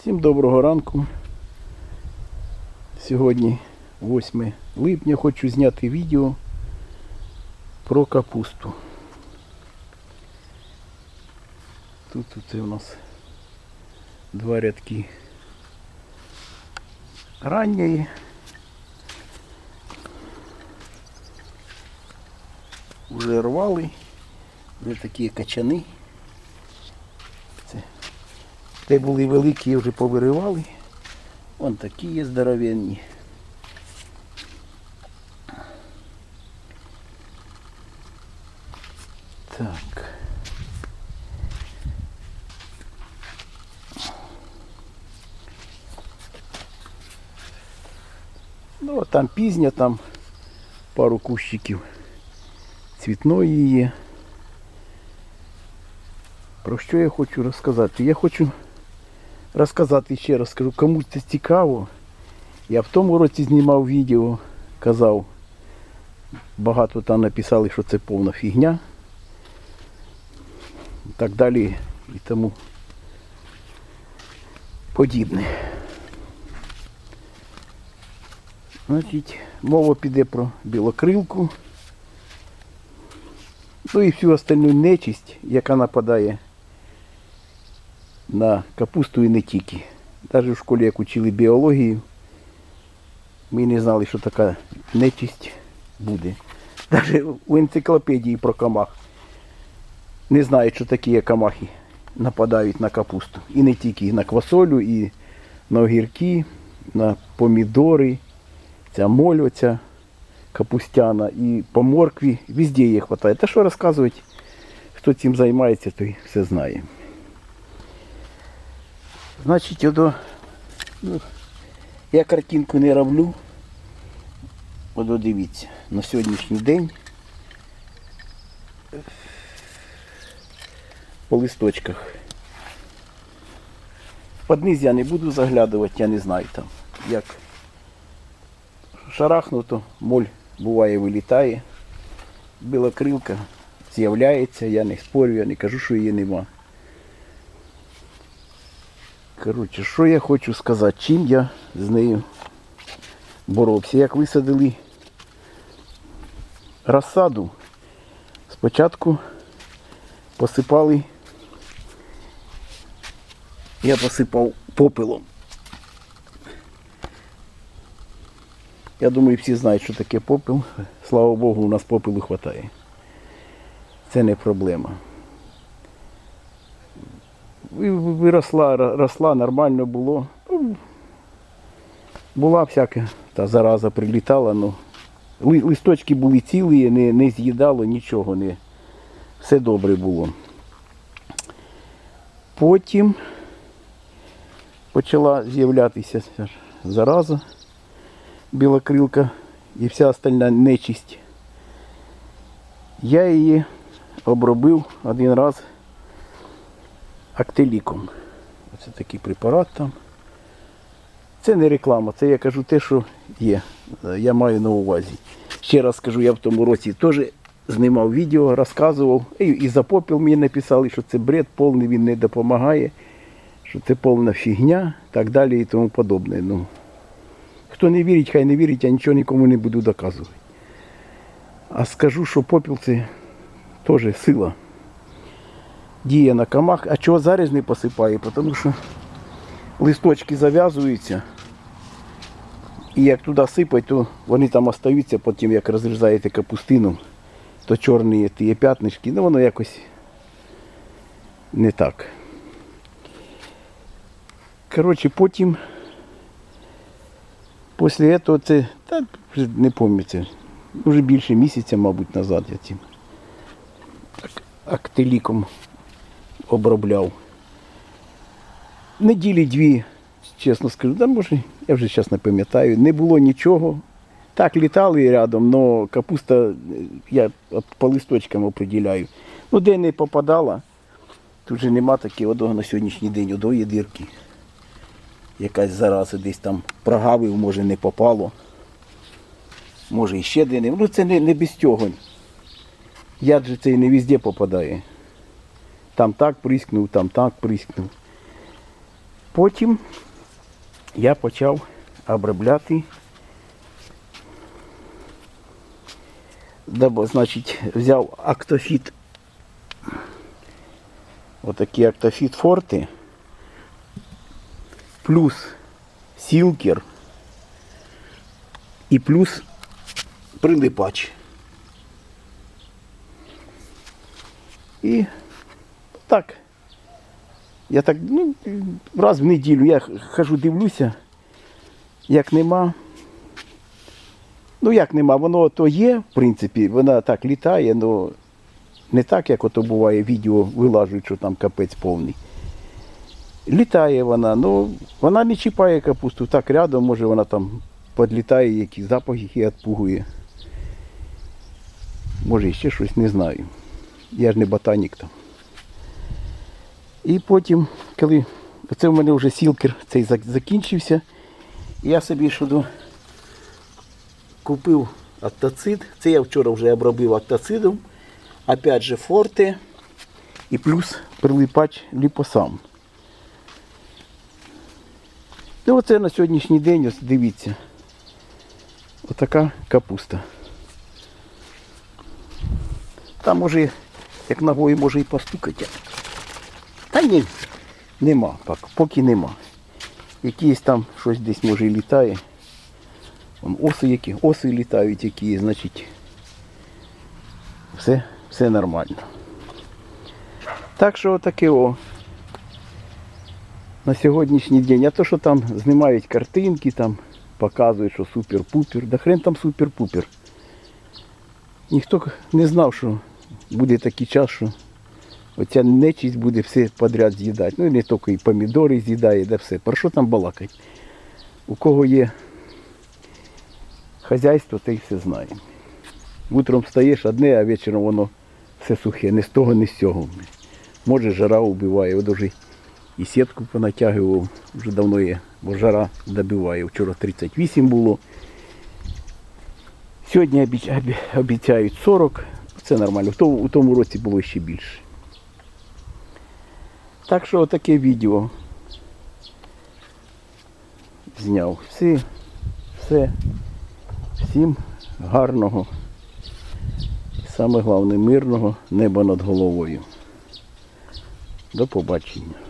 Всім доброго ранку. Сьогодні 8 липня хочу зняти відео про капусту. Тут це у нас два рядки ранньої. Уже рвали, вже такі качани. Де були великі, вже повиривали. Вон такі є здоровенні. Так. Ну, а там пізня, там пару кущиків цвітної є. Про що я хочу розказати? Я хочу розказати ще раз, скажу, комусь це цікаво. Я в тому році знімав відео, казав, багато там написали, що це повна фігня. І так далі і тому подібне. Значить, мова піде про білокрилку. Ну і всю остальну нечисть, яка нападає на капусту і не тільки. Навіть в школі, як учили біологію, ми не знали, що така нечисть буде. Навіть у енциклопедії про камах не знають, що такі камахи нападають на капусту. І не тільки і на квасолю, і на огірки, на помідори, ця моль оця капустяна, і по моркві, везде її вистачає. Та що розказувати, хто цим займається, той все знає. Значить, ото, ну, я картинку не роблю. Ото дивіться, на сьогоднішній день по листочках. Под низ я не буду заглядувати, я не знаю там, як шарахнуто, моль буває вилітає, білокрилка з'являється, я не спорю, я не кажу, що її нема. Коротше, що я хочу сказати, чим я з нею боровся. Як висадили розсаду, спочатку посипали, я посипав попелом. Я думаю, всі знають, що таке попел. Слава Богу, у нас попелу вистачає. Це не проблема. Ви- ви- Виросла, росла, нормально було. Ну, Була всяка та зараза прилітала, ну листочки були цілі, не, не з'їдало нічого, не, все добре було. Потім почала з'являтися зараза, білокрилка і вся остальна нечисть. Я її обробив один раз актеліком. Оце такий препарат там. Це не реклама, це я кажу те, що є. Я маю на увазі. Ще раз скажу, я в тому році теж знімав відео, розказував. І, і за попіл мені написали, що це бред повний, він не допомагає, що це повна фігня, так далі і тому подобне. Ну, хто не вірить, хай не вірить, я нічого нікому не буду доказувати. А скажу, що попіл це теж сила діє на камах. А чого зараз не посипаю? Тому що листочки зав'язуються. І як туди сипать, то вони там остаються, потім як розрізаєте капустину, то чорні ті п'ятнишки, ну воно якось не так. Коротше, потім після цього це, та не пам'ятаю, вже більше місяця, мабуть, назад я цим актиліком обробляв. Неділі дві, чесно скажу, да може, я вже зараз не пам'ятаю, не було нічого. Так, літали рядом, але капуста е, я по листочкам определяю. Ну, де не попадала, тут же нема такі одного на сьогоднішній день, одної дирки. Якась зараза десь там прогавив, може не попало. Може іще де не. Ну це не, не без цього. Яд же цей не везде попадає. Там так прискнув, там так прискнув. Потім я почав обробляти. Дабо, значить, взяв актофіт. Отакі актофіт форти. Плюс сілкер. І плюс прилипач. І так. Я так, ну, раз в неділю я хожу, дивлюся, як нема. Ну як нема, воно то є, в принципі, вона так літає, але не так, як ото буває, відео вилажують, що там капець повний. Літає вона, ну вона не чіпає капусту, так рядом, може вона там підлітає, які запахи відпугує. Може ще щось не знаю. Я ж не ботанік там. І потім, коли це в мене вже сілкер цей закінчився, я собі щодо купив актоцид. Це я вчора вже обробив актоцидом. Опять же форте і плюс прилипач ліпосам. Ну оце на сьогоднішній день, ось дивіться. Отака капуста. Там може, як ногою може і постукати. Та ні, нема, поки нема. Якісь там щось десь може і літає. Вон оси які, оси літають які, значить, все, все нормально. Так що отаке о. На сьогоднішній день. А то, що там знімають картинки, там показують, що супер-пупер. Да хрен там супер-пупер. Ніхто не знав, що буде такий час, що оця нечість буде все подряд з'їдати. Ну не тільки і помідори з'їдає, да все. Про що там балакать? У кого є хазяйство, той все знає. Утром встаєш одне, а вечором воно все сухе, не з того, не з цього. Може жара вбиває, от вже і сітку понатягував, вже давно є, бо жара добиває. Вчора 38 було. Сьогодні обіцяють 40, це нормально. У тому році було ще більше. Так що отаке відео зняв. Всі, все. Всім гарного. Саме головне мирного неба над головою. До побачення.